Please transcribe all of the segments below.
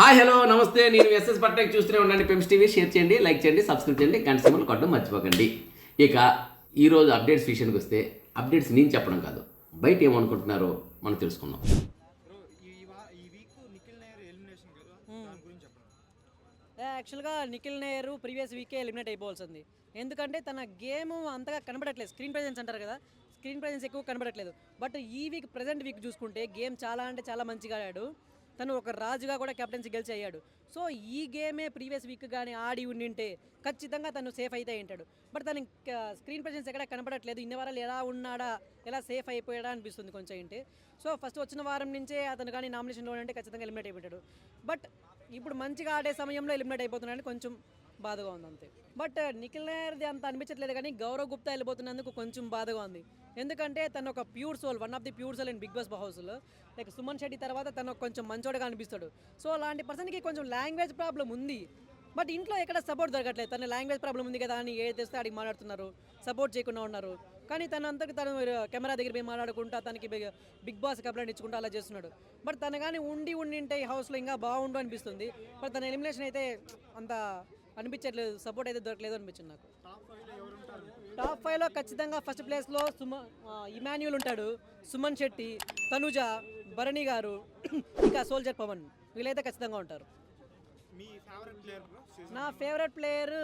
Hi hello నమస్తే. నేను SS Patnaik చూస్తూనే ఉండండి. పెంస్ టీవీ షేర్ చేయండి లైక్ చేయండి సబ్స్క్రైబ్ చేయండి. గంట సింబల్ కొట్టడం మర్చిపోకండి. ఇక ఈరోజు అప్డేట్స్ విషయానికి వస్తే అప్డేట్స్ నేను చెప్పడం కాదు. బయట ఏమనుకుంటున్నారో మనం తెలుసుకుందాం. ఈ వీక్ నిఖిల్ నాయర్ ఎలిమినేషన్ చెప్పండి యాక్చువల్గా నిఖిల్ నేరు ప్రీవియస్ వీకే ఎలిమినేట్ అయిపోవాల్సింది. ఎందుకంటే తన గేమ్ అంతగా కనబడట్లేదు. స్క్రీన్ ప్రెజెన్స్ అంటారు కదా స్క్రీన్ ప్రెజెన్స్ ఎక్కువ కనబడట్లేదు. బట్ ఈ వీక్ ప్రజెంట్ వీక్ చూసుకుంటే గేమ్ చాలా అంటే చాలా మంచిగా ఆడాడు. తను ఒక రాజుగా కూడా కెప్టెన్సీ గెలిచి అయ్యాడు సో ఈ గేమే ప్రీవియస్ వీక్ కానీ ఆడి ఉండింటే ఖచ్చితంగా తను సేఫ్ అయితే ఉంటాడు. బట్ తన స్క్రీన్ ప్రెజెన్స్ ఎక్కడ కనబడట్లేదు ఇన్ని వారాలు ఎలా ఉన్నాడా ఎలా సేఫ్ అయిపోయాడా అనిపిస్తుంది కొంచెం ఏంటి. సో ఫస్ట్ వచ్చిన వారం నుంచే అతను కానీ నామినేషన్లో ఉంటే ఖచ్చితంగా ఎలిమినేట్ అయిపోయాడు బట్ ఇప్పుడు మంచిగా ఆడే సమయంలో ఎలిమినేట్ అయిపోతున్నాడని కొంచెం బాధగా ఉంది అంతే. బట్ నిఖిల్ నాయర్ది అంత అనిపించట్లేదు కానీ గౌరవ్ గుప్తా వెళ్ళిపోతున్నందుకు కొంచెం బాధగా ఉంది. ఎందుకంటే తను ఒక pure soul one of the pure soul in Bigg Boss హౌస్లో లైక్ సుమన్ శెట్టి తర్వాత తను కొంచెం మంచోడుగా అనిపిస్తాడు. సో అలాంటి పర్సన్కి కొంచెం లాంగ్వేజ్ ప్రాబ్లం ఉంది. బట్ ఇంట్లో ఎక్కడ సపోర్ట్ దొరకట్లేదు. తన లాంగ్వేజ్ ప్రాబ్లం ఉంది కదా అని ఏది తెస్తే అడిగి మాట్లాడుతున్నారు. సపోర్ట్ చేయకుండా ఉన్నారు. కానీ తన అంతకు తను కెమెరా దగ్గర పోయి మాట్లాడుకుంటా తనకి బిగ్- బాస్ కంప్లైంట్ ఇచ్చుకుంటా అలా చేస్తున్నాడు. బట్ తను కానీ ఉండి ఉండి ఉంటే ఈ హౌస్లో ఇంకా బాగుండు అనిపిస్తుంది. బట్ తన ఎలిమినేషన్ అయితే అంత అనిపించట్లేదు సపోర్ట్ అయితే దొరకలేదు అనిపించింది నాకు టాప్ ఫైవ్లో ఎవరు ఉంటారు టాప్ ఫైవ్లో ఖచ్చితంగా ఫస్ట్ ప్లేస్లో సుమ ఇమాన్యుల్ ఉంటాడు. సుమన్ శెట్టి తనుజ భరణి గారు ఇంకా సోల్జర్ పవన్. వీళ్ళైతే ఖచ్చితంగా ఉంటారు. నా ఫేవరెట్ ప్లేయర్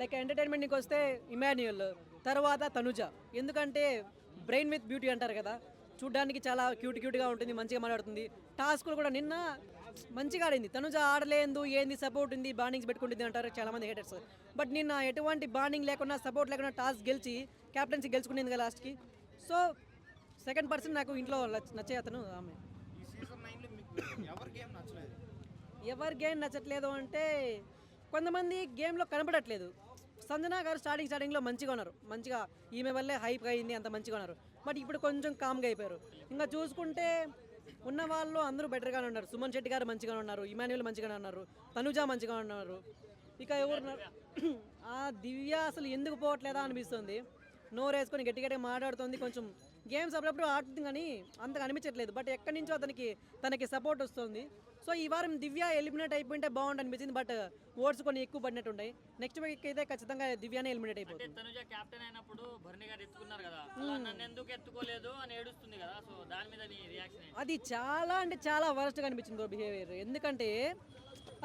లైక్ ఎంటర్టైన్మెంట్కి వస్తే ఇమాన్యుయల్ తర్వాత తనుజ. ఎందుకంటే బ్రెయిన్ విత్ బ్యూటీ అంటారు కదా. చూడ్డానికి చాలా క్యూట్ క్యూట్గా ఉంటుంది మంచిగా మాట్లాడుతుంది. టాస్క్లు కూడా నిన్న మంచిగా ఆడింది. తనుజ ఆడలేదు ఏంది సపోర్ట్ ఉంది బాండింగ్స్ పెట్టుకుంటుంది అంటారు చాలా మంది హేటర్స్ బట్ నిన్న ఎటువంటి బాండింగ్ లేకుండా సపోర్ట్ లేకుండా టాస్క్ గెలిచి క్యాప్టెన్సీ గెలుచుకునేది కదా లాస్ట్కి సో సెకండ్ పర్సన్ నాకు ఇంట్లో నచ్చ- అతను ఆమె. ఎవరి గేమ్ నచ్చట్లేదు అంటే కొంతమంది గేమ్లో కనపడట్లేదు. సంజన గారు స్టార్టింగ్ స్టార్టింగ్లో మంచిగా ఉన్నారు. మంచిగా ఈమె వల్లే హైప్ అయింది అంత మంచిగా ఉన్నారు. బట్ ఇప్పుడు కొంచెం కామ్గా అయిపోయారు. ఇంకా చూసుకుంటే ఉన్న వాళ్ళు అందరూ బెటర్గానే ఉన్నారు. సుమన్ శెట్టి గారు మంచిగానే ఉన్నారు. ఇమాన్యుల్ మంచిగానే ఉన్నారు. తనుజ మంచిగా ఉన్నారు. ఇక ఎవరు ఆ దివ్య అసలు ఎందుకు పోవట్లేదా అనిపిస్తుంది. నోరు వేసుకొని గట్టి గట్టిగా మాట్లాడుతుంది. కొంచెం గేమ్స్ అప్పుడప్పుడు ఆడుతుంది కానీ అంతగా అనిపించట్లేదు. బట్ ఎక్కడి నుంచో అతనికి తనకి సపోర్ట్ వస్తుంది. సో ఈ వారం దివ్య ఎలిమినేట్ అయిపోయింటే బాగుండు అనిపించింది. బట్ ఓట్స్ కొన్ని ఎక్కువ పడినట్టు నెక్స్ట్ వీక్ అయితే ఖచ్చితంగా దివ్యానే ఎలిమినేట్ అంటే అయిపోతుంది తనుజ కెప్టెన్ అయినప్పుడు భరణి గారు ఎత్తుకున్నారు కదా. అలా నన్ను ఎందుకు ఎత్తుకోలేదు అని ఏడుస్తుంది కదా. సో దాని మీద నీ రియాక్షన్ ఏంటి? అది చాలా అంటే చాలా వరస్ట్గా అనిపించింది బిహేవియర్ ఎందుకంటే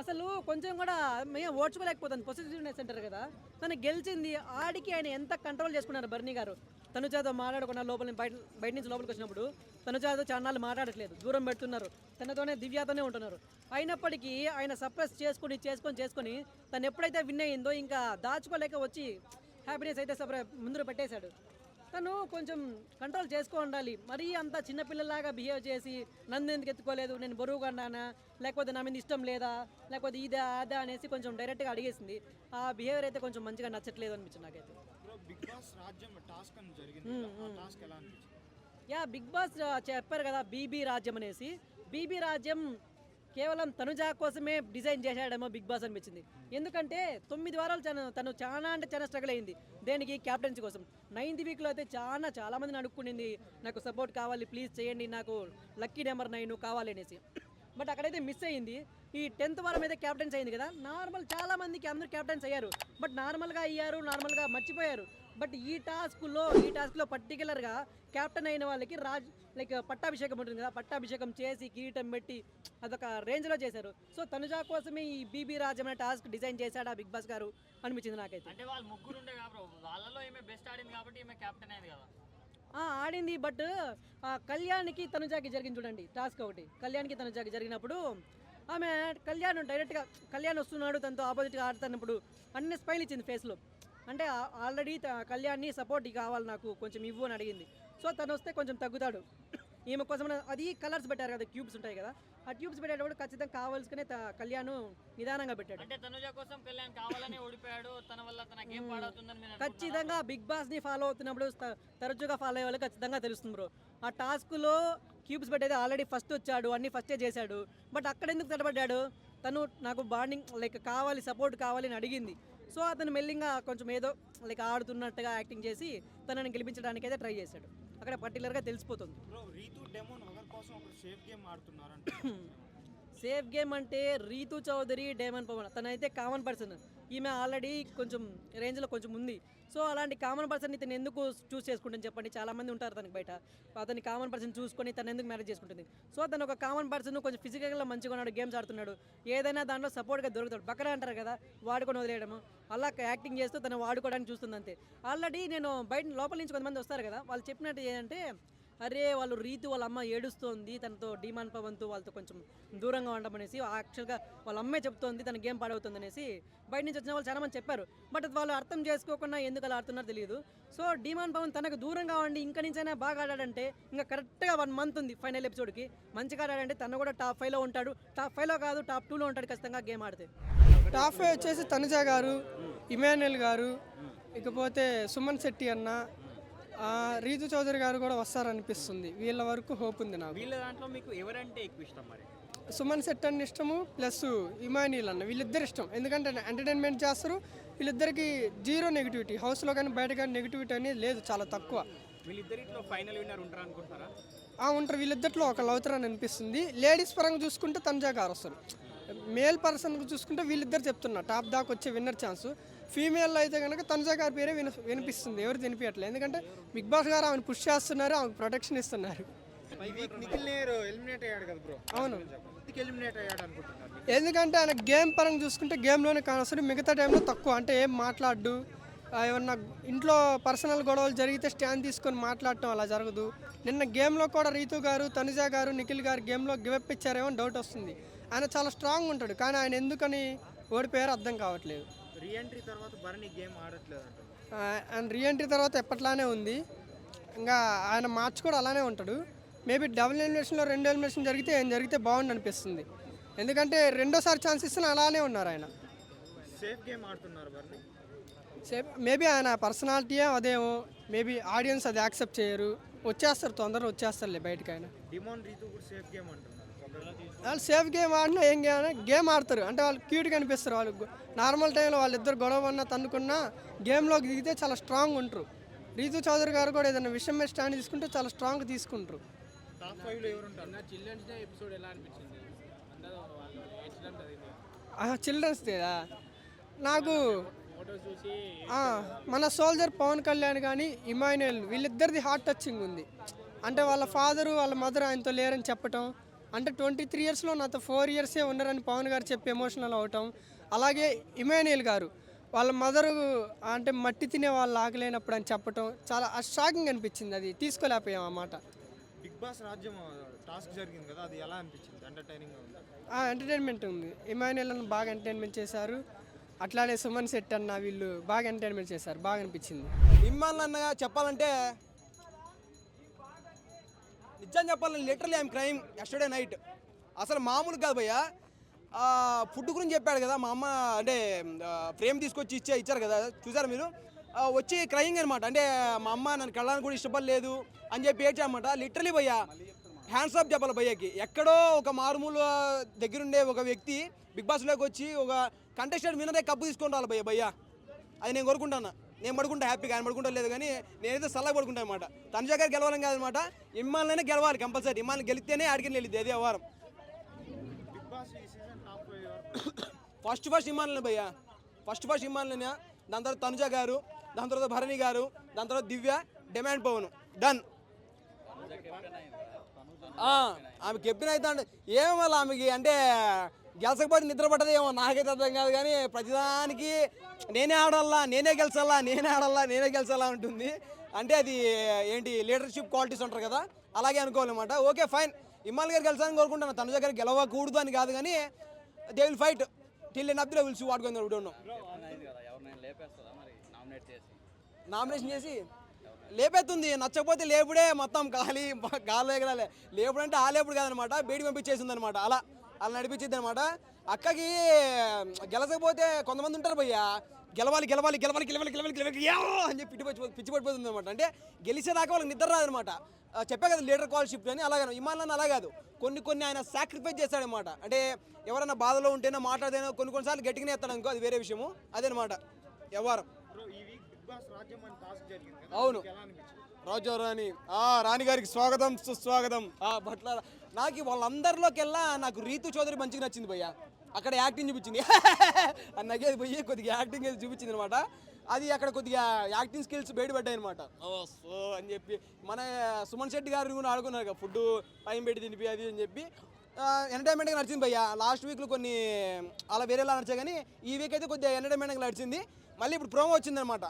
అసలు కొంచెం కూడా మేము ఓడ్చుకోలేకపోతుంది పొసిటివ్నెస్ అంటారు కదా. తను గెలిచింది. ఆడికి ఆయన ఎంత కంట్రోల్ చేసుకున్నారు బర్నీ గారు. తను చేత మాట్లాడకుండా లోపల బయట బయట నుంచి లోపలికి వచ్చినప్పుడు తను చేత చాన్నాళ్ళు మాట్లాడట్లేదు. దూరం పెడుతున్నారు. తనతోనే దివ్యాతోనే ఉంటున్నారు. అయినప్పటికీ ఆయన సప్రెస్ చేసుకొని చేసుకొని చేసుకొని తను ఎప్పుడైతే విన్ అయిందో ఇంకా దాచుకోలేక వచ్చి హ్యాపీనెస్ అయితే సప్రె ముందు పెట్టేశాడు. తను కొంచెం కంట్రోల్ చేసుకో ఉండాలి. మరీ అంత చిన్నపిల్లలాగా బిహేవ్ చేసి నన్ను ఎందుకు ఎత్తుకోలేదు? నేను బరువుగా ఉన్నానా లేకపోతే నా మీద ఇష్టం లేదా? లేకపోతే ఇదా అదా అనేసి కొంచెం డైరెక్ట్గా అడిగేసింది. ఆ బిహేవియర్ అయితే కొంచెం మంచిగా నచ్చట్లేదు అనిపించింది నాకైతే. బిగ్ బాస్ రాజ్యం టాస్క్ అని జరిగింది కదా, ఆ టాస్క్ ఎలా అనిపించింది? యా బిగ్ బాస్ చెప్పారు కదా బీబీ రాజ్యం అనేసి. బీబీ రాజ్యం కేవలం తనుజా కోసమే డిజైన్ చేశాడేమో బిగ్ బాస్ అనిపించింది. ఎందుకంటే తొమ్మిది వారాలు తను తను చాలా అంటే చాలా స్ట్రగుల్ అయింది. దేనికి? క్యాప్టెన్సీ కోసం. నైన్త్ వీక్లో అయితే చాలా చాలా మందిని అడుక్కునింది. నాకు సపోర్ట్ కావాలి ప్లీజ్ చేయండి నాకు లక్కీ నెంబర్ నైన్ కావాలి అనేసి. బట్ అక్కడైతే మిస్ అయ్యింది ఈ టెన్త్ వారం అయితే క్యాప్టెన్స్ అయింది కదా. నార్మల్ చాలా మందికి అందరూ క్యాప్టెన్స్ అయ్యారు. బట్ నార్మల్గా అయ్యారు నార్మల్గా మర్చిపోయారు. బట్ ఈ టాస్క్లో ఈ టాస్క్లో పర్టికులర్గా క్యాప్టెన్ అయిన వాళ్ళకి రాజ్ లైక్ పట్టాభిషేకం ఉంటుంది కదా పట్టాభిషేకం చేసి కిరీటం పెట్టి అదొక రేంజ్లో చేశారు. సో తనుజా కోసమే ఈ బీబీ రాజ్ అనే టాస్క్ డిజైన్ చేశాడు ఆ బిగ్ బాస్ గారు అనిపించింది నాకైతే. అంటే వాళ్ళు ముగ్గురు ఉండే కాబట్టి వాళ్ళలో ఈమె బెస్ట్ ఆడింది కాబట్టి ఈమె కెప్టెన్ అయింది కదా. ఆ, ఆడింది బట్ ఆ కళ్యాణ్కి తనుజాకి జరిగింది చూడండి టాస్క్ ఒకటి. కళ్యాణ్కి తనుజాకి జరిగినప్పుడు ఆమె కళ్యాణ్ డైరెక్ట్గా కళ్యాణ్ వస్తున్నాడు తనతో ఆపోజిట్గా ఆడుతున్నప్పుడు అన్ని స్మైల్ ఇచ్చింది ఫేస్లో అంటే ఆల్రెడీ కళ్యాణ్ని సపోర్ట్ కావాలి నాకు కొంచెం ఇవ్వు అని అడిగింది. సో తను వస్తే కొంచెం తగ్గుతాడు. ఈమె కోసం అది కలర్స్ పెట్టారు కదా క్యూబ్స్ ఉంటాయి కదా. ఆ ట్యూబ్స్ పెట్టేటప్పుడు ఖచ్చితంగా కావాల్సుకునే కళ్యాణ్ నిదానంగా పెట్టాడు. అంటే తనుజ కోసం కళ్యాణ్ కావాలని ఓడిపోయాడు తన వల్ల పాడవుతుందని? ఖచ్చితంగా బిగ్ బాస్ని ఫాలో అవుతున్నప్పుడు తరచుగా ఫాలో అయ్యే వాళ్ళకి ఖచ్చితంగా తెలుస్తుంది బ్రో ఆ టాస్క్లో క్యూబ్స్ పెట్టేది ఆల్రెడీ ఫస్ట్ వచ్చాడు అన్ని ఫస్టే చేశాడు. బట్ అక్కడ ఎందుకు తడబడ్డాడు? తను నాకు బాండింగ్ లైక్ కావాలి సపోర్ట్ కావాలి అని అడిగింది. సో అతను మెల్లింగా కొంచెం ఏదో లైక్ ఆడుతున్నట్టుగా యాక్టింగ్ చేసి తనని గెలిపించడానికి అయితే ట్రై చేశాడు. అక్కడ పర్టికులర్గా తెలిసిపోతుంది. సేఫ్ గేమ్ అంటే రీతు చౌదరి డేమన్ పవన్. తనైతే కామన్ పర్సన్ ఈమె ఆల్రెడీ కొంచెం రేంజ్లో కొంచెం ఉంది. సో అలాంటి కామన్ పర్సన్ ఇతను ఎందుకు చూస్ చేసుకుంటుంది చెప్పండి? చాలా మంది ఉంటారు తనకి బయట. అతని కామన్ పర్సన్ చూసుకొని తను ఎందుకు మ్యారేజ్ చేసుకుంటుంది? సో తను ఒక కామన్ పర్సన్ కొంచెం ఫిజికల్గా మంచిగా ఉన్నాడు గేమ్స్ ఆడుతున్నాడు. ఏదైనా దాంట్లో సపోర్ట్గా దొరుకుతాడు. బకరా అంటారు కదా వాడుకొని వదిలేయడము. అలా యాక్టింగ్ చేస్తూ తను వాడుకోవడానికి చూస్తుంది అంతే. ఆల్రెడీ నేను బయట లోపల నుంచి కొంతమంది వస్తారు కదా వాళ్ళు చెప్పినట్టు ఏంటంటే అరే వాళ్ళు రీతు వాళ్ళ అమ్మ ఏడుస్తోంది తనతో డిమాండ్ పవన్తో వాళ్ళతో కొంచెం దూరంగా ఉండమనేసి యాక్చువల్గా వాళ్ళ అమ్మే చెప్తోంది తన గేమ్ పాడవుతుంది అనేసి బయట నుంచి వచ్చిన వాళ్ళు చాలామంది చెప్పారు. బట్ వాళ్ళు అర్థం చేసుకోకుండా ఎందుకు అలా ఆడుతున్నారో తెలియదు సో డిమాండ్ పవన్ తనకు దూరంగా ఉండి ఇంకా నుంచైనా బాగా ఆడాడంటే ఇంకా కరెక్ట్గా వన్ మంత్ ఉంది ఫైనల్ ఎపిసోడ్కి. మంచిగా ఆడాడంటే తను కూడా టాప్ ఫైవ్లో ఉంటాడు. టాప్ ఫైవ్లో కాదు టాప్ టూలో ఉంటాడు ఖచ్చితంగా గేమ్ ఆడితే. టాప్ ఫైవ్ వచ్చేసి తనుజ గారు ఇమాన్యుల్ గారు ఇకపోతే సుమన్ శెట్టి అన్న రీతు చౌదరి గారు కూడా వస్తారనిపిస్తుంది. వీళ్ళ వరకు హోప్ ఉంది నాకు. వీళ్ళ దాంట్లో మీకు ఎవరంటే ఎక్కువ ఇష్టం మరి? సుమన్ శెట్టి అన్న ఇష్టము ప్లస్ ఇమాన్యుల్ అన్న. వీళ్ళిద్దరు ఇష్టం. ఎందుకంటే ఎంటర్టైన్మెంట్ చేస్తారు. వీళ్ళిద్దరికి జీరో నెగిటివిటీ హౌస్లో కానీ బయట కానీ నెగిటివిటీ అనేది లేదు చాలా తక్కువ. వీళ్ళిద్దరిట్లో ఫైనల్ విన్నర్ ఉంటారు అనుకుంటారా ఆ ఉంటారు. వీళ్ళిద్దరిలో ఒకళ్ళు అవుతారని అనిపిస్తుంది. లేడీస్ పరంగా చూసుకుంటే తనుజా గారు వస్తారు. మేల్ పర్సన్ చూసుకుంటే వీళ్ళిద్దరు చెప్తున్నా. టాప్ దాకా వచ్చే విన్నర్ ఛాన్స్ ఫీమేల్ అయితే కనుక తనుజా గారి పేరే విన వినిపిస్తుంది. ఎవరు వినిపించట్లేదు ఎందుకంటే బిగ్ బాస్ గారు ఆమెను పుష్ చేస్తున్నారు ఆమెకు ప్రొటెక్షన్ ఇస్తున్నారు. అవును. ఎందుకంటే ఆయన గేమ్ పరంగా చూసుకుంటే గేమ్లోనే కానొస్తాడు మిగతా టైంలో తక్కువ. అంటే ఏం మాట్లాడు ఏమన్నా ఇంట్లో పర్సనల్ గొడవలు జరిగితే స్టాండ్ తీసుకొని మాట్లాడటం అలా జరగదు. నిన్న గేమ్లో కూడా రీతు గారు తనుజ గారు నిఖిల్ గారు గేమ్లో గివప్ ఇచ్చారేమో డౌట్ వస్తుంది. ఆయన చాలా స్ట్రాంగ్ ఉంటాడు. కానీ ఆయన ఎందుకని ఓడిపోయారో అర్థం కావట్లేదు. రీఎంట్రీ తర్వాత భరణి గేమ్ ఆడట్లేదు అంటారు ఆయన రీఎంట్రీ తర్వాత ఎప్పట్లానే ఉంది. ఇంకా ఆయన మార్చ్ కూడా అలానే ఉంటాడు. మేబీ డబుల్ ఎలిమినేషన్లో రెండు ఎలిమినేషన్ జరిగితే ఏం జరిగితే బాగుండు అనిపిస్తుంది. ఎందుకంటే రెండోసారి ఛాన్స్ ఇస్తున్న అలానే ఉన్నారు ఆయన. సేఫ్ గేమ్ ఆడుతున్నారు సేమ్ మేబీ ఆయన పర్సనాలిటీయే అదేమో మేబీ ఆడియన్స్ అది యాక్సెప్ట్ చేయరు. వచ్చేస్తారు తొందరగా వచ్చేస్తారులే బయటకు ఆయన. డిమోన్ రీతు కూడా సేఫ్ గేమ్ అంటున్నారు వాళ్ళు సేఫ్ గేమ్ ఆడినా ఏం గేమ్ గేమ్ ఆడతారు. అంటే వాళ్ళు క్యూట్గా అనిపిస్తారు వాళ్ళు నార్మల్ టైంలో వాళ్ళిద్దరు గొడవ అన్న తన్నుకున్నా గేమ్లోకి దిగితే చాలా స్ట్రాంగ్ ఉంటారు. రీతు చౌదరి గారు కూడా ఏదైనా విషయం మీద స్టాండ్ తీసుకుంటే చాలా స్ట్రాంగ్ తీసుకుంటారు. చిల్డ్రన్స్ డేదా నాకు మన సోల్జర్ పవన్ కళ్యాణ్ కానీ ఇమాన్యుయల్ వీళ్ళిద్దరిది హార్ట్ టచింగ్ ఉంది. అంటే వాళ్ళ ఫాదరు వాళ్ళ మదర్ ఆయనతో లేరని చెప్పటం అంటే ట్వంటీ త్రీ ఇయర్స్లో నాతో ఫోర్ ఇయర్సే ఉన్నారని పవన్ గారు చెప్పి ఎమోషనల్ అవటం. అలాగే ఇమాన్యుయల్ గారు వాళ్ళ మదరు అంటే మట్టి తినే వాళ్ళు ఆగలేనప్పుడు అని చెప్పటం చాలా షాకింగ్ అనిపించింది. అది తీసుకోలేకపోయాం ఆ మాట బిగ్ బాస్ రాజ్యం టాస్క్ జరిగింది కదా అది ఎలా అనిపించింది? ఎంటర్టైనింగ్గా ఉంది? ఎంటర్టైన్మెంట్ ఉంది. ఇమాన్యుయల్ అన్న బాగా ఎంటర్టైన్మెంట్ చేశారు. అట్లానే సుమన్ శెట్టి అన్న వీళ్ళు బాగా ఎంటర్టైన్మెంట్ చేశారు. బాగా అనిపించింది. ఇమ్మాన్ అన్నగా చెప్పాలంటే నిజం చెప్పాలని literally I'm crime yesterday night అసలు మామూలు కాదు భయ్య. ఫుడ్ గురించి చెప్పాడు కదా మా అమ్మ అంటే ఫ్రేమ్ తీసుకొచ్చి ఇచ్చే ఇచ్చారు కదా చూసారా మీరు? వచ్చి క్రయింగ్ అనమాట అంటే మా అమ్మ నన్ను కళ్ళడానికి కూడా ఇష్టపడలేదు అని చెప్పి ఏడ్చామన్నమాట లిటరలీ భయ్యా హ్యాండ్స్ ఆఫ్ చెప్పాలి భయ్యకి. ఎక్కడో ఒక మారుమూల దగ్గరుండే ఒక వ్యక్తి బిగ్ బాస్లోకి వచ్చి ఒక కంటెస్టెంట్ వినరే కప్పు తీసుకొని రావాలి భయ్య భయ్య. అది నేను కోరుకుంటాను? నేను పడుకుంటా హ్యాపీగా ఆయన పడుకుంటా లేదు కానీ నేనైతే సల్లగా పడుకుంటా అనమాట తనుజ గారు గెలవాలని కాదనమాట ఇమ్మాలనే గెలవాలి కంపల్సరీ. ఇమ్మాలని గెలిస్తేనే ఆడికి వెళ్ళింది అదే వారం ఫస్ట్ ఫస్ట్ ఇమ్మాలని భయ్య. ఫస్ట్ ఫస్ట్ ఇమ్మాలని దాని తర్వాత తనుజ గారు దాని తర్వాత భరణి గారు దాని తర్వాత దివ్య డిమాండ్ పవన్. డన్ ఆమె కెప్టెన్ అయితే అంటే ఏమో ఆమెకి అంటే గెలసకపోతే నిద్ర నాకైతే అర్థం కాదు కానీ ప్రతిదానికి నేనే ఆడాలా నేనే గెలిచాలా నేనే ఆడాలా నేనే గెలిచాలా ఉంటుంది అంటే అది ఏంటి లీడర్షిప్ క్వాలిటీస్ ఉంటారు కదా అలాగే అనుకోవాలన్నమాట. ఓకే ఫైన్ ఇమ్మాల్ గారు గెలిచాలని కోరుకుంటాను తన దగ్గర గెలవకూడదు అని కాదు కానీ they will fight till end Abdul they will see nomination చేసి లేపేస్తుంది నచ్చకపోతే లేపుడే మొత్తం గాలి గాలి ఎగరాలే లేపుడు అంటే ఆ లేపుడు కాదనమాట బేడి పంపించేసింది అనమాట అలా. అలా నడిపించింది అనమాట అక్కకి గెలసకపోతే కొంతమంది ఉంటారు భయ్య. గెలవాలి గెలవాలి గెలవాలి గెలవాలి గెలవాలి గెలవాలి యా అని చెప్పి పిచ్చి పిచ్చి పడిపోతుంది అనమాట అంటే గెలిచేదాకా వాళ్ళకి నిద్ర రాదనమాట చెప్పా కదా లీడర్ కాల్షిప్ అని అలాగే ఇమాన్ అలా కాదు. కొన్ని కొన్ని ఆయన సాక్రిఫైస్ చేస్తాడనమాట అంటే ఎవరైనా బాధలో ఉంటేనో మాట్లాడితేనో కొన్ని కొన్నిసార్లు గట్టిగానే ఎత్తాడు అనుకో అది వేరే విషయము. అదేనమాట వ్యవహారం బ్రో ఈ వీక్ బిగ్ బాస్ రాజ్యం అని టాస్క్ జరిగింది కదా అవును. రాజా రాణి. ఆ రాణి గారికి స్వాగతం సుస్వాగతం. ఆ బట్ల నాకు వాళ్ళందరిలోకెల్లా నాకు రీతు చౌదరి మంచిగా నచ్చింది భయ్య. అక్కడ యాక్టింగ్ చూపించింది. నాకు నగేది పోయి కొద్దిగా యాక్టింగ్ అయితే చూపించింది అనమాట అది అక్కడ కొద్దిగా యాక్టింగ్ స్కిల్స్ బయటపడ్డాయి అనమాట సో అని చెప్పి మన సుమన్ శెట్టి గారు కూడా ఆడుకున్నారు కదా ఫుడ్ టైం పెట్టి తినిపి అది అని చెప్పి. ఎంటర్టైన్మెంట్గా నడిచింది భయ్య. లాస్ట్ వీక్లో కొన్ని అలా వేరేలా నడిచాయి కానీ ఈ వీక్ అయితే కొద్దిగా ఎంటర్టైన్మెంట్గా నడిచింది. మళ్ళీ ఇప్పుడు ప్రోమో వచ్చిందనమాట.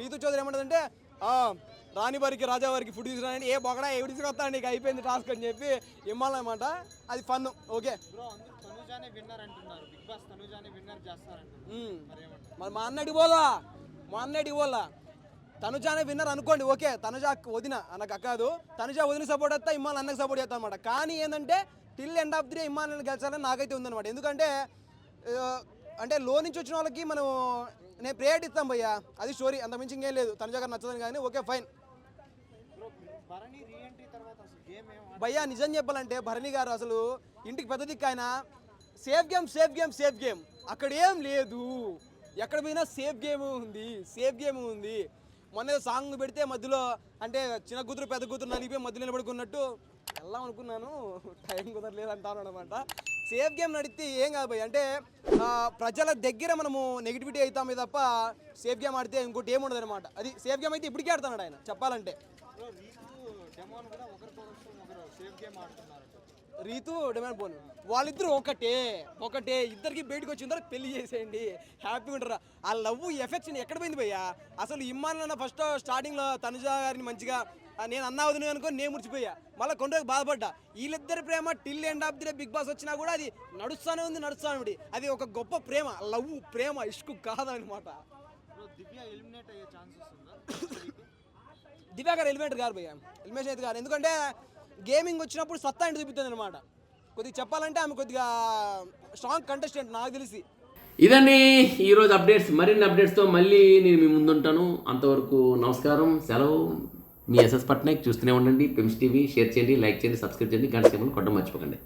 రీతు చౌదరి ఏమంటుందంటే "ఆ, రాణి వారికి రాజా వారికి ఫుడ్ తీసుకురాని ఏ బొగడా ఎవరు తీసుకొస్తా నీకు అయిపోయింది టాస్క్ అని చెప్పి ఇమ్మాలన్నమాట. అది ఫన్ ఓకే మ్మ్. మరి మా అన్నడికి పోదా? మా అన్నడికి పోలా తనుజానే విన్నర్ అనుకోండి ఓకే తనుజ వదిన నాకు అక్కదు తనుజ వదిన సపోర్ట్ చేస్తా ఇమ్మాన్ అన్నకు సపోర్ట్ చేస్తా అనమాట కానీ ఏంటంటే till end of the day Imman అన్న గెలిచాలని నాకైతే ఉందన్నమాట. ఎందుకంటే అంటే లో నుంచి వచ్చిన వాళ్ళకి మనం నేను ప్రేయర్ ఇస్తాం భయ్యా. అది స్టోరీ అంత మించి ఇంకేం లేదు. తన గారు నచ్చదని కానీ ఓకే ఫైన్ భరణి భయ్యా నిజం చెప్పాలంటే భరణి గారు అసలు ఇంటికి పెద్ద దిక్కు ఆయన. Safe game safe game safe game అక్కడ ఏం లేదు. ఎక్కడ పోయినా సేఫ్ గేమ్ ఉంది సేఫ్ గేమ్ ఉంది. మొన్న సాంగ్ పెడితే మధ్యలో అంటే చిన్న కూతురు పెద్ద కూతురు నలిపి మధ్యలో నిలబడుకున్నట్టు వెళ్దాం అనుకున్నాను. టైం కుదరలేదు అంటాను అనమాట సేఫ్ గేమ్ నడిస్తే ఏం కాదు భయ్ అంటే ప్రజల దగ్గర మనము నెగిటివిటీ అవుతామే తప్ప సేఫ్ గేమ్ ఆడితే ఇంకోటి ఏముండదు అనమాట అది సేఫ్ గేమ్ అయితే ఇప్పటికే ఆడుతున్నాడు ఆయన చెప్పాలంటే. రీతు డిమాండ్ పోను. వాళ్ళిద్దరు ఒకటే ఒకటే. ఇద్దరికి బయటకు వచ్చిన తర్వాత పెళ్ళి చేసేయండి. హ్యాపీగా ఉంటారా? ఆ లవ్ ఎఫెక్షన్ ఎక్కడ పోయింది భయ్యా? అసలు ఇమ్మాన్ అన్న ఫస్ట్ స్టార్టింగ్లో తనుజ గారిని మంచిగా నేను అన్నా వదిన అనుకో నేను మురిచిపోయా మళ్ళీ రోజులు బాధపడ్డా. వీళ్ళిద్దరి ప్రేమ till end of the day Bigg Boss వచ్చినా కూడా అది నడుస్తానే ఉంది నడుస్తానే ఉంది. అది ఒక గొప్ప ప్రేమ లవ్ ప్రేమ ఇష్కు కాదనమాట. దివ్య ఎలిమినేట్ అయ్యే ఛాన్సెస్ ఉందా? దివ్యా గారు ఎలిమెంట్ గారు భయ్య. ఎలిమినేషన్ అయితే గారు ఎందుకంటే గేమింగ్ వచ్చినప్పుడు సత్తా ఇంటి చూపుతుంది అనమాట. కొద్దిగా చెప్పాలంటే ఆమె కొద్దిగా స్ట్రాంగ్ కంటెస్టెంట్ నాకు తెలిసి. ఇదండి ఈరోజు అప్డేట్స్ మరిన్ని అప్డేట్స్తో మళ్ళీ నేను మీ ముందుంటాను. అంతవరకు నమస్కారం సెలవు. మీ ఎస్ఎస్ పట్నాయక్ చూస్తూనే ఉండండి. పిమ్స్ టీవీ షేర్ చేయండి లైక్ చేయండి సబ్స్క్రైబ్ చేయండి. గంట సేపలు కొట్టడం మర్చిపోకండి.